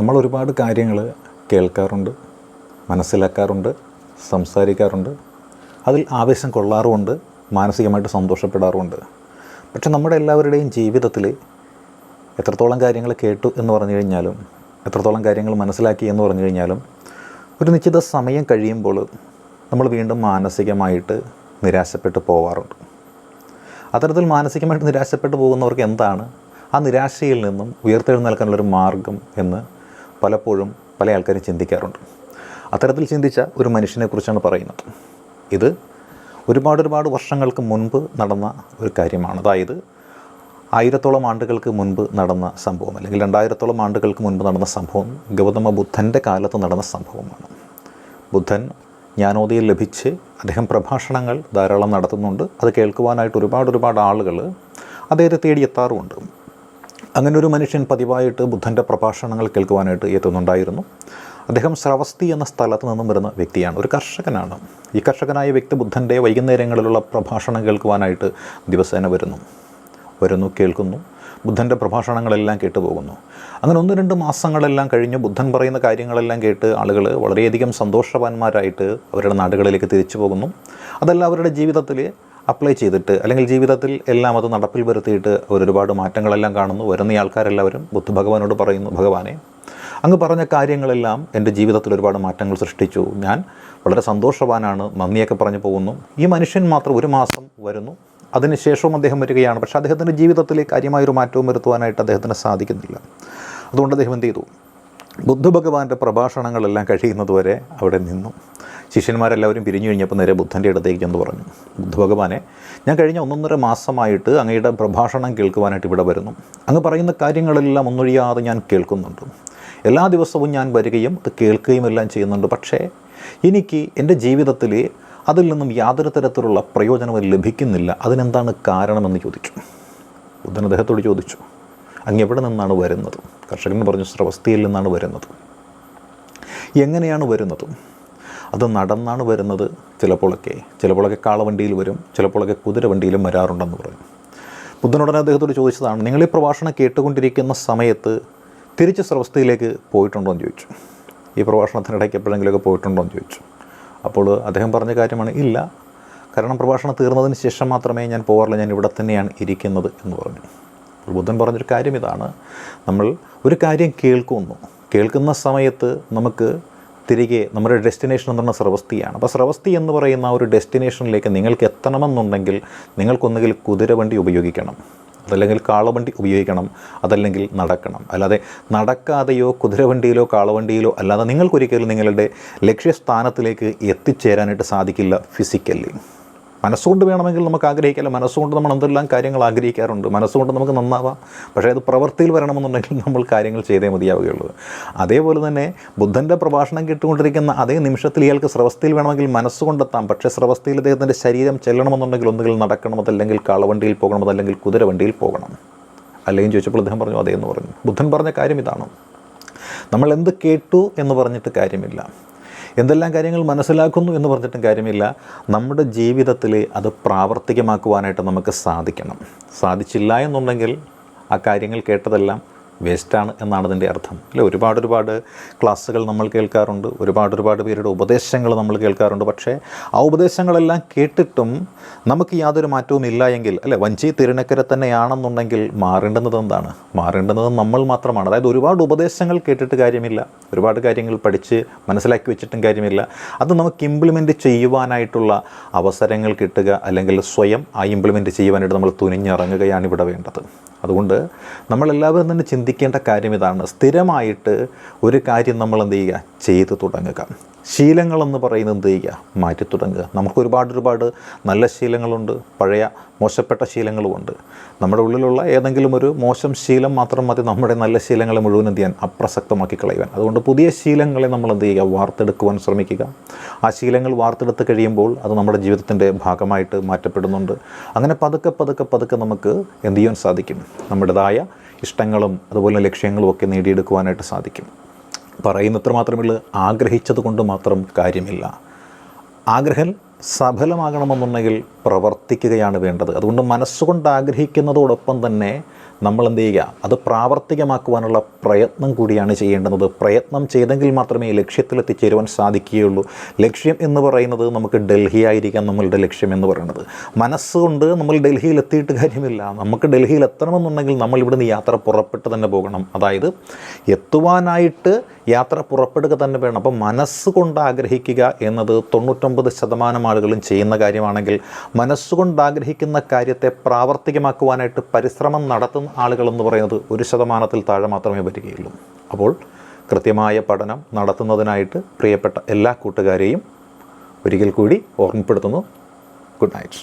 നമ്മൾ ഒരുപാട് കാര്യങ്ങൾ കേൾക്കാറുണ്ട് മനസ്സിലാക്കാറുണ്ട് സംസാരിക്കാറുണ്ട്. അതിൽ ആവേശം കൊള്ളാറുമുണ്ട് മാനസികമായിട്ട് സന്തോഷപ്പെടാറുമുണ്ട്. പക്ഷെ നമ്മുടെ എല്ലാവരുടെയും ജീവിതത്തിൽ എത്രത്തോളം കാര്യങ്ങൾ കേട്ടു എന്ന് പറഞ്ഞു കഴിഞ്ഞാലും എത്രത്തോളം കാര്യങ്ങൾ മനസ്സിലാക്കി എന്ന് പറഞ്ഞു കഴിഞ്ഞാലും ഒരു നിശ്ചിത സമയം കഴിയുമ്പോൾ നമ്മൾ വീണ്ടും മാനസികമായിട്ട് നിരാശപ്പെട്ട് പോവാറുണ്ട്. അത്തരത്തിൽ മാനസികമായിട്ട് നിരാശപ്പെട്ട് പോകുന്നവർക്ക് എന്താണ്? ആ നിരാശയിൽ നിന്നും ഉയർത്തെഴുന്നേൽക്കാനുള്ളൊരു മാർഗം എന്ന് പലപ്പോഴും പല ആൾക്കാരും ചിന്തിക്കാറുണ്ട്. അത്തരത്തിൽ ചിന്തിച്ച ഒരു മനുഷ്യനെക്കുറിച്ചാണ് പറയുന്നത്. ഇത് ഒരുപാട് ഒരുപാട് വർഷങ്ങൾക്ക് മുൻപ് നടന്ന ഒരു കാര്യമാണ്. അതായത് ആയിരത്തോളം ആണ്ടുകൾക്ക് മുൻപ് നടന്ന സംഭവം അല്ലെങ്കിൽ രണ്ടായിരത്തോളം ആണ്ടുകൾക്ക് മുൻപ് നടന്ന സംഭവം ഗൗതമ ബുദ്ധന്റെ കാലത്ത് നടന്ന സംഭവമാണ്. ബുദ്ധൻ ജ്ഞാനോദയം ലഭിച്ച് അദ്ദേഹം പ്രഭാഷണങ്ങൾ ധാരാളം നടത്തുന്നുണ്ട്. അത് കേൾക്കുവാനായിട്ട് ഒരുപാട് ഒരുപാട് ആളുകൾ അദ്ദേഹത്തെ തേടിയെത്താറുമുണ്ട്. അങ്ങനെ ഒരു മനുഷ്യൻ പതിവായിട്ട് ബുദ്ധന്റെ പ്രഭാഷണങ്ങൾ കേൾക്കുവാനായിട്ട് എത്തുന്നുണ്ടായിരുന്നു. അദ്ദേഹം ശ്രവസ്തി എന്ന സ്ഥലത്ത് നിന്നും വരുന്ന വ്യക്തിയാണ്. ഒരു കർഷകനാണ്. ഈ കർഷകനായ വ്യക്തി ബുദ്ധന്റെ വൈകുന്നേരങ്ങളിലുള്ള പ്രഭാഷണം കേൾക്കുവാനായിട്ട് ദിവസേന വരുന്നു. വരുന്നു കേൾക്കുന്നു. ബുദ്ധന്റെ പ്രഭാഷണങ്ങളെല്ലാം കേട്ടു പോകുന്നു. അങ്ങനെ ഒന്ന് രണ്ട് മാസങ്ങളെല്ലാം കഴിഞ്ഞ് ബുദ്ധൻ പറയുന്ന കാര്യങ്ങളെല്ലാം കേട്ട് ആളുകൾ വളരെയധികം സന്തോഷവാന്മാരായിട്ട് അവരുടെ നാടുകളിലേക്ക് തിരിച്ചു പോകുന്നു. അതെല്ലാം അവരുടെ ജീവിതത്തിൽ അപ്ലൈ ചെയ്തിട്ട് അല്ലെങ്കിൽ ജീവിതത്തിൽ എല്ലാം അത് നടപ്പിൽ വരുത്തിയിട്ട് ഒരുപാട് മാറ്റങ്ങളെല്ലാം കാണുന്നു. വരുന്ന ആൾക്കാരെല്ലാവരും ബുദ്ധ ഭഗവാനോട് പറയുന്നു ഭഗവാനെ അങ്ങ് പറഞ്ഞ കാര്യങ്ങളെല്ലാം എന്റെ ജീവിതത്തിൽ ഒരുപാട് മാറ്റങ്ങൾ സൃഷ്ടിച്ചു. ഞാൻ വളരെ സന്തോഷവാനാണ്. നന്ദിയൊക്കെ പറഞ്ഞു പോകുന്നു. ഈ മനുഷ്യൻ മാത്രം ഒരു മാസം വരുന്നു. അതിനുശേഷവും അദ്ദേഹം വരികയാണ്. പക്ഷേ അദ്ദേഹത്തിന്റെ ജീവിതത്തിൽ കാര്യമായൊരു മാറ്റവും വരുത്തുവാനായിട്ട് അദ്ദേഹത്തിന് സാധിക്കുന്നില്ല. അതുകൊണ്ട് അദ്ദേഹം എന്ത് ചെയ്തു? ബുദ്ധ ഭഗവാന്റെ പ്രഭാഷണങ്ങളെല്ലാം കഴിയുന്നതുവരെ അവിടെ നിന്നു. ശിഷ്യന്മാരെല്ലാവരും പിരിഞ്ഞു കഴിഞ്ഞപ്പോൾ നേരെ ബുദ്ധന്റെ അടുത്തേക്ക് ചെന്ന് പറഞ്ഞു ബുദ്ധഭഗവാനെ ഞാൻ കഴിഞ്ഞ ഒന്നൊന്നര മാസമായിട്ട് അങ്ങയുടെ പ്രഭാഷണം കേൾക്കുവാനായിട്ട് ഇവിടെ വരുന്നു. അങ്ങ് പറയുന്ന കാര്യങ്ങളെല്ലാം ഒന്നൊഴിയാതെ ഞാൻ കേൾക്കുന്നുണ്ട്. എല്ലാ ദിവസവും ഞാൻ വരികയും അത് കേൾക്കുകയും എല്ലാം ചെയ്യുന്നുണ്ട്. പക്ഷേ എനിക്ക് എന്റെ ജീവിതത്തിൽ അതിൽ നിന്നും യാതൊരു തരത്തിലുള്ള പ്രയോജനവും ലഭിക്കുന്നില്ല. അതിനെന്താണ് കാരണമെന്ന് ചോദിച്ചു. ബുദ്ധൻ അദ്ദേഹത്തോട് ചോദിച്ചു അങ്ങ് എവിടെ നിന്നാണ് വരുന്നത്? കർഷകൻ പറഞ്ഞു സ്രവസ്ഥയിൽ നിന്നാണ് വരുന്നത്. എങ്ങനെയാണ് വരുന്നത്? അത് നടന്നാണ് വരുന്നത്. ചിലപ്പോഴൊക്കെ ചിലപ്പോഴൊക്കെ കാളവണ്ടിയിൽ വരും ചിലപ്പോഴൊക്കെ കുതിര വണ്ടിയിലും വരാറുണ്ടെന്ന് പറയും. ബുദ്ധനുടനെ അദ്ദേഹത്തോട് ചോദിച്ചതാണ് നിങ്ങൾ ഈ പ്രഭാഷണം കേട്ടുകൊണ്ടിരിക്കുന്ന സമയത്ത് തിരിച്ച് സ്രവസ്ഥയിലേക്ക് പോയിട്ടുണ്ടോ എന്ന് ചോദിച്ചു. ഈ പ്രഭാഷണത്തിനിടയ്ക്ക് എപ്പോഴെങ്കിലുമൊക്കെ പോയിട്ടുണ്ടോ എന്ന് ചോദിച്ചു. അപ്പോൾ അദ്ദേഹം പറഞ്ഞ കാര്യമാണ് ഇല്ല. കാരണം പ്രഭാഷണം തീർന്നതിന് ശേഷം മാത്രമേ ഞാൻ പോകാറില്ല ഞാൻ ഇവിടെ തന്നെയാണ് ഇരിക്കുന്നത് എന്ന് പറഞ്ഞു. ബുദ്ധൻ പറഞ്ഞൊരു കാര്യം ഇതാണ്. നമ്മൾ ഒരു കാര്യം കേൾക്കുന്നു. കേൾക്കുന്ന സമയത്ത് നമുക്ക് തിരികെ നമ്മുടെ ഡെസ്റ്റിനേഷൻ എന്ന് പറഞ്ഞാൽ സ്രവസ്തിയാണ്. അപ്പോൾ സ്രവസ്തി എന്ന് പറയുന്ന ഒരു ഡെസ്റ്റിനേഷനിലേക്ക് നിങ്ങൾക്ക് എത്തണമെന്നുണ്ടെങ്കിൽ നിങ്ങൾക്കൊന്നുകിൽ കുതിരവണ്ടി ഉപയോഗിക്കണം അതല്ലെങ്കിൽ കാളവണ്ടി ഉപയോഗിക്കണം അതല്ലെങ്കിൽ നടക്കണം. അല്ലാതെ നടക്കാതെയോ കുതിരവണ്ടിയിലോ കാളവണ്ടിയിലോ അല്ലാതെ നിങ്ങൾക്കൊരിക്കലും നിങ്ങളുടെ ലക്ഷ്യസ്ഥാനത്തിലേക്ക് എത്തിച്ചേരാനായിട്ട് സാധിക്കില്ല ഫിസിക്കലി മനസ്സുകൊണ്ട് വേണമെങ്കിൽ നമുക്ക് ആഗ്രഹിക്കാമല്ലോ മനസ്സുകൊണ്ട് നമ്മൾ എന്തെല്ലാം കാര്യങ്ങൾ ആഗ്രഹിക്കാറുണ്ട്. മനസ്സുകൊണ്ട് നമുക്ക് നന്നാവാം. പക്ഷേ അത് പ്രവൃത്തിയിൽ വരണമെന്നുണ്ടെങ്കിൽ നമ്മൾ കാര്യങ്ങൾ ചെയ്തേ മതിയാവുകയുള്ളൂ. അതേപോലെ തന്നെ ബുദ്ധന്റെ പ്രഭാഷണം കേട്ടുകൊണ്ടിരിക്കുന്ന അതേ നിമിഷത്തിൽ ഇയാൾക്ക് സ്രവസ്ഥയിൽ വേണമെങ്കിൽ മനസ്സുകൊണ്ടെത്താം. പക്ഷേ സ്രവസ്ഥയിൽ അദ്ദേഹത്തിന്റെ ശരീരം ചെല്ലണമെന്നുണ്ടെങ്കിൽ ഒന്നുകിൽ നടക്കണം അതല്ലെങ്കിൽ കാളവണ്ടിയിൽ പോകണം അതല്ലെങ്കിൽ കുതിരവണ്ടിയിൽ പോകണം. അല്ലെങ്കിൽ ചോദിച്ചപ്പോൾ അദ്ദേഹം പറഞ്ഞു അതേ എന്ന് പറഞ്ഞു. ബുദ്ധൻ പറഞ്ഞ കാര്യം ഇതാണ്. നമ്മൾ എന്ത് കേട്ടു എന്ന് പറഞ്ഞിട്ട് കാര്യമില്ല. എന്തെല്ലാം കാര്യങ്ങൾ മനസ്സിലാക്കുന്നു എന്ന് പറഞ്ഞിട്ടും കാര്യമില്ല. നമ്മുടെ ജീവിതത്തിൽ അത് പ്രാവർത്തികമാക്കുവാനായിട്ട് നമുക്ക് സാധിക്കണം. സാധിച്ചില്ല എന്നുണ്ടെങ്കിൽ ആ കാര്യങ്ങൾ കേട്ടതെല്ലാം വേസ്റ്റാണ് എന്നാണ് അതിന്റെ അർത്ഥം. അല്ലെ? ഒരുപാട് ഒരുപാട് ക്ലാസ്സുകൾ നമ്മൾ കേൾക്കാറുണ്ട്. ഒരുപാട് ഒരുപാട് പേരുടെ ഉപദേശങ്ങൾ നമ്മൾ കേൾക്കാറുണ്ട്. പക്ഷേ ആ ഉപദേശങ്ങളെല്ലാം കേട്ടിട്ടും നമുക്ക് യാതൊരു മാറ്റവും ഇല്ല എങ്കിൽ അല്ലെ? വഞ്ചി തിരുനക്കര തന്നെയാണെന്നുണ്ടെങ്കിൽ മാറേണ്ടുന്നത് എന്താണ്? മാറേണ്ടുന്നത് നമ്മൾ മാത്രമാണ്. അതായത് ഒരുപാട് ഉപദേശങ്ങൾ കേട്ടിട്ട് കാര്യമില്ല. ഒരുപാട് കാര്യങ്ങൾ പഠിച്ച് മനസ്സിലാക്കി വെച്ചിട്ടും കാര്യമില്ല. അത് നമുക്ക് ഇംപ്ലിമെന്റ് ചെയ്യുവാനായിട്ടുള്ള അവസരങ്ങൾ കിട്ടുക അല്ലെങ്കിൽ സ്വയം ആ ഇംപ്ലിമെന്റ് ചെയ്യുവാനായിട്ട് നമ്മൾ തുനിഞ്ഞിറങ്ങുകയാണ് ഇവിടെ വേണ്ടത്. അതുകൊണ്ട് നമ്മളെല്ലാവരും തന്നെ ചിന്തിക്കേണ്ട കാര്യം ഇതാണ്. സ്ഥിരമായിട്ട് ഒരു കാര്യം നമ്മൾ എന്ത് ചെയ്യുക? ചെയ്തു തുടങ്ങുക. ശീലങ്ങളെന്ന് പറയുന്നത് എന്ത് ചെയ്യുക? മാറ്റി തുടങ്ങുക നമുക്ക് ഒരുപാട് ഒരുപാട് നല്ല ശീലങ്ങളുണ്ട് പഴയ മോശപ്പെട്ട ശീലങ്ങളുമുണ്ട്. നമ്മുടെ ഉള്ളിലുള്ള ഏതെങ്കിലും ഒരു മോശം ശീലം മാത്രം മതി നമ്മുടെ നല്ല ശീലങ്ങളെ മുഴുവൻ എന്ത് ചെയ്യാൻ? അപ്രസക്തമാക്കി കളയുവാൻ. അതുകൊണ്ട് പുതിയ ശീലങ്ങളെ നമ്മൾ എന്ത് ചെയ്യുക? വാർത്തെടുക്കുവാൻ ശ്രമിക്കുക. ആ ശീലങ്ങൾ വാർത്തെടുത്ത് കഴിയുമ്പോൾ അത് നമ്മുടെ ജീവിതത്തിന്റെ ഭാഗമായിട്ട് മാറ്റപ്പെടുന്നുണ്ട്. അങ്ങനെ പതുക്കെ പതുക്കെ പതുക്കെ നമുക്ക് എന്ത് ചെയ്യാൻ സാധിക്കും? നമ്മുടേതായ ഇഷ്ടങ്ങളും അതുപോലെ ലക്ഷ്യങ്ങളും ഒക്കെ നേടിയെടുക്കുവാനായിട്ട് സാധിക്കും. പറയുന്നത്ര മാത്രമേ ആഗ്രഹിച്ചത് കൊണ്ട് മാത്രം കാര്യമില്ല. ആഗ്രഹം സഫലമാകണമെന്നുണ്ടെങ്കിൽ പ്രവർത്തിക്കുകയാണ് വേണ്ടത്. അതുകൊണ്ട് മനസ്സുകൊണ്ട് ആഗ്രഹിക്കുന്നതോടൊപ്പം തന്നെ നമ്മൾ എന്ത് ചെയ്യുക അത് പ്രാവർത്തികമാക്കുവാനുള്ള പ്രയത്നം കൂടിയാണ് ചെയ്യേണ്ടുന്നത്. പ്രയത്നം ചെയ്തെങ്കിൽ മാത്രമേ ലക്ഷ്യത്തിലെത്തിച്ചേരുവാൻ സാധിക്കുകയുള്ളൂ. ലക്ഷ്യം എന്ന് പറയുന്നത് നമുക്ക് ഡൽഹി ആയിരിക്കാം നമ്മളുടെ ലക്ഷ്യം എന്ന് പറയുന്നത്. മനസ്സുകൊണ്ട് നമ്മൾ ഡൽഹിയിൽ എത്തിയിട്ട് കാര്യമില്ല. നമുക്ക് ഡൽഹിയിൽ എത്തണമെന്നുണ്ടെങ്കിൽ നമ്മൾ ഇവിടുന്ന് യാത്ര പുറപ്പെട്ട് തന്നെ പോകണം. അതായത് എത്തുവാനായിട്ട് യാത്ര പുറപ്പെടുക തന്നെ വേണം. അപ്പം മനസ്സുകൊണ്ട് ആഗ്രഹിക്കുക എന്നത് തൊണ്ണൂറ്റൊമ്പത് ശതമാനം ആളുകളും ചെയ്യുന്ന കാര്യമാണെങ്കിൽ മനസ്സുകൊണ്ട് ആഗ്രഹിക്കുന്ന കാര്യത്തെ പ്രാവർത്തികമാക്കുവാനായിട്ട് പരിശ്രമം നടത്തുന്ന ആളുകളെന്ന് പറയുന്നത് ഒരു ശതമാനത്തിൽ താഴെ മാത്രമേ വരികയുള്ളൂ അപ്പോൾ കൃത്യമായ പഠനം നടത്തുന്നതിനായിട്ട് പ്രിയപ്പെട്ട എല്ലാ കൂട്ടുകാരെയും ഒരിക്കൽ കൂടി ഓർമ്മപ്പെടുത്തുന്നു. Good night.